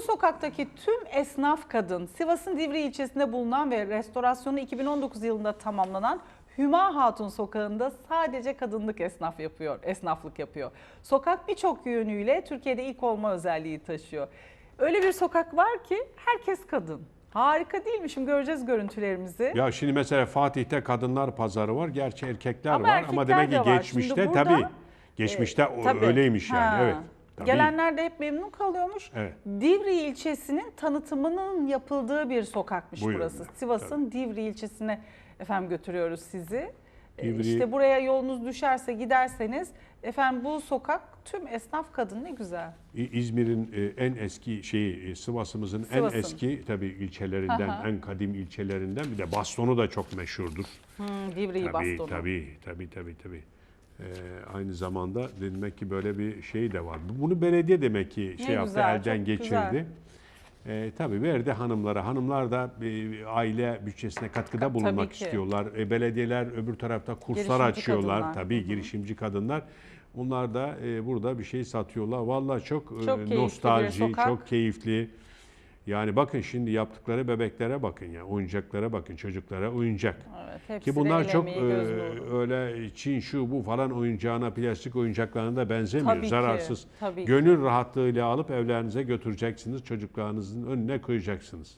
Bu sokaktaki tüm esnaf kadın Sivas'ın Divri ilçesinde bulunan ve restorasyonu 2019 yılında tamamlanan Hüma Hatun sokağında sadece kadınlık esnaf yapıyor, esnaflık yapıyor. Sokak birçok yönüyle Türkiye'de ilk olma özelliği taşıyor. Öyle bir sokak var ki herkes kadın. Harika değil mi? Şimdi göreceğiz görüntülerimizi. Ya şimdi mesela Fatih'te kadınlar pazarı var. Gerçi erkekler Ama var erkekler ama demek de ki var. geçmişte burada, tabii. Geçmişte o- Tabii. öyleymiş yani. Ha. Evet. Gelenler de hep memnun kalıyormuş. Evet. Divri ilçesinin tanıtımının yapıldığı bir sokakmış Buyurun. burası. Sivas'ın Divri ilçesine efendim götürüyoruz sizi. Ee, Divri- İşte buraya yolunuz düşerse giderseniz efendim bu sokak tüm esnaf kadın ne güzel. İzmir'in e, en eski şeyi e, Sivas'ımızın en Sivas'ın. eski tabii ilçelerinden, Aha. en kadim ilçelerinden bir de bastonu da çok meşhurdur. Hmm, Divri'yi Tabii bastonu. tabii tabii tabii tabii. Ee, aynı zamanda demek ki böyle bir şey de var. Bunu belediye demek ki şey Ne yaptı, güzel, elden geçirdi. güzel. Ee, tabii verdi hanımlara. Hanımlar da e, aile bütçesine katkıda Tabii bulunmak istiyorlar. E, belediyeler öbür tarafta kurslar Girişimci açıyorlar. kadınlar. Tabii Hı hı. girişimci kadınlar. Onlar da e, burada bir şey satıyorlar. Vallahi çok, e, Çok bir nostalji, çok keyifli. Yani bakın şimdi yaptıkları bebeklere bakın ya, oyuncaklara bakın, çocuklara oyuncak. Evet, Ki bunlar çok e, öyle Çin şu bu falan oyuncağına, plastik oyuncaklarına da benzemiyor. Tabii ki, Zararsız. tabii ki. Gönül rahatlığıyla alıp evlerinize götüreceksiniz. Çocuklarınızın önüne koyacaksınız.